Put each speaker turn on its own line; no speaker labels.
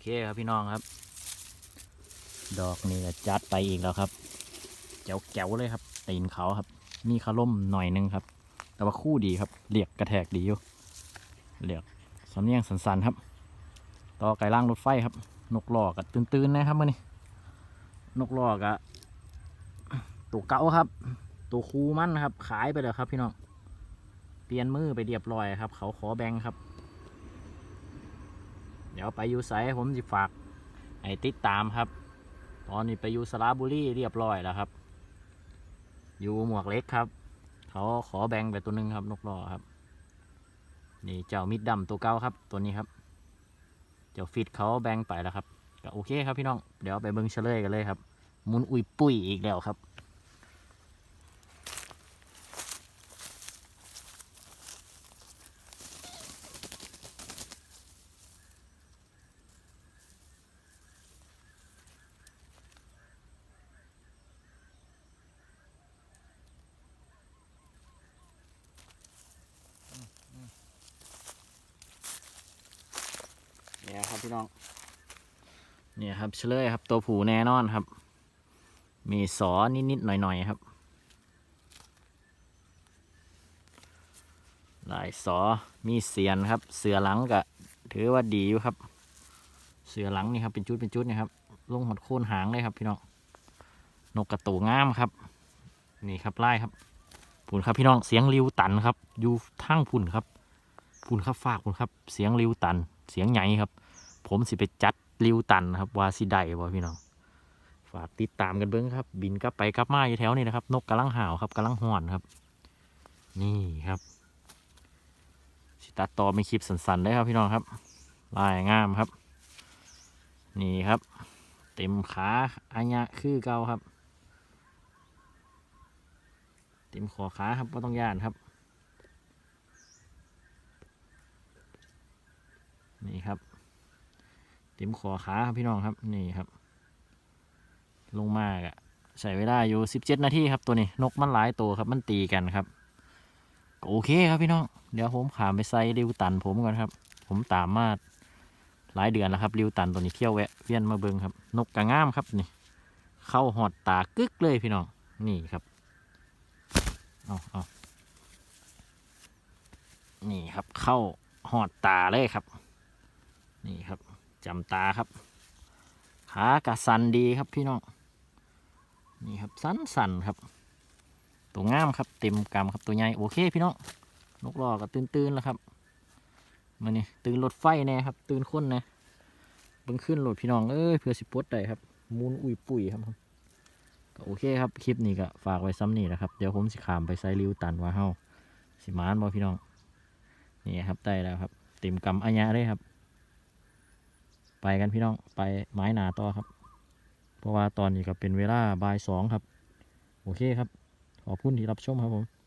เคครับพี่น้องครับ ดอกนี่จัดไปอีกแล้วครับแจ๋วแจ๋วๆเลยครับตีนเขาครับ มีคาร่มหน่อยหนึงครับ แต่ว่าคู่ดีครับเรียกกระแทกดีอยู่เรียกสำเนียงสันๆครับ ต่อไก่ล่างรถไฟครับ นกหลอกกับตื่นๆนะครับมื่อนี้นกหลอกอะตัวเก่าครับ ตัวคูมันครับ ขายไปแล้วครับ พี่น้องเปลี่ยนมือไปเรียบร้อยครับ เขาขอแบงค์ครับ เดี๋ยวไปยูไซผมจะฝากให้ติดตามครับ ตอนนี้ไปยูสระบุรีเรียบร้อยแล้วครับ อยู่หมวกเล็กครับ เขาขอแบ่งไปตัวหนึ่งครับนกรอครับ นี่เจ้ามิดดำตัวเก้าครับตัวนี้ครับ เจ้าฟิตเขาแบ่งไปแล้วครับก็โอเคครับพี่น้อง เดี๋ยวไปเบิ้งเฉลยกันเลยครับ มุนอุยปุ้ยอีกแล้วครับ พี่น้อง เนี่ยครับเฉลยครับ ตัวผูแน่นอนครับ มีสอนิดๆหน่อยๆครับหลายสอมีเสียนครับ เสือหลังก็ถือว่าดีอยู่ครับ เสือหลังนี่ครับเป็นจุดเป็นจุดนะครับลงหดโค่นหางเลยครับ พี่น้อง นกกระตูงามครับ นี่ครับไล่ครับผุนครับพี่น้องเสียงริวตันครับ อยู่ทั้งผุนครับผุนครับฝากผุนครับ เสียงริวตัน เสียงใหญ่ครับ ผมสิไปจัดริวตันครับว่าสิได้บ่พี่น้องฝากติดตามกันเบิ้งครับ บินกลับไปกลับมาอยู่แถวนี้นะครับ นกกำลังห่าวครับกำลังห่อนครับ นี่ครับสิตัดต่อเป็นคลิปสั้นๆได้ครับพี่น้องครับลายงามครับ นี่ครับ เต็มขาอัญญะคือเก่าครับ เต็มขอขาครับไม่ต้องย่านครับ นี่ครับ เต็มขอขาครับพี่น้องครับนี่ครับ ลงมากอะใช้เวลาอยู่สิบเจ็ดนาทีครับตัวนี้นกมันหลายตัวครับมันตีกันครับก็โอเคครับพี่น้องเดี๋ยวผมขามไปใส่ริวตันผมก่อนครับ ผมตามมาหลายเดือนแล้วครับริวตันตัวนี้เที่ยวแวะเวียนมาเบิงครับ นกกระง่ามครับนี่ เข้าหอดตากึกเลยพี่น้องนี่ครับเอาเอานี่ครับเข้าหอดตาเลยครับ จำตาครับ ขากระสันดีครับพี่น้อง นี่ครับสันสันครับ ตัวงามครับเต็มกำครับตัวใหญ่โอเคพี่น้องนกรอก็ตื่นตื่นๆแล้วครับมันนี่ตื่นรถไฟแน่ครับ ตื่นคนนะเบิ่งขึ้นรถพี่น้องเอ้ยเพื่อสิปดได้ครับ มูนอุ่ยปุ๋ยครับก็โอเคครับคลิปนี้ก็ฝากไว้ซ้ำนี่นะครับเดี๋ยวผมสิขามไปไซริวตันว่าเฮาสิมานบ่พี่น้องนี่ครับได้แล้วครับเต็มกำอัญญะเลยครับ ไปกันพี่น้องไปไม้หนาต่อครับ เพราะว่าตอนนี้ก็เป็นเวลาบ่ายสองครับ โอเคครับ ขอบคุณที่รับชมครับผม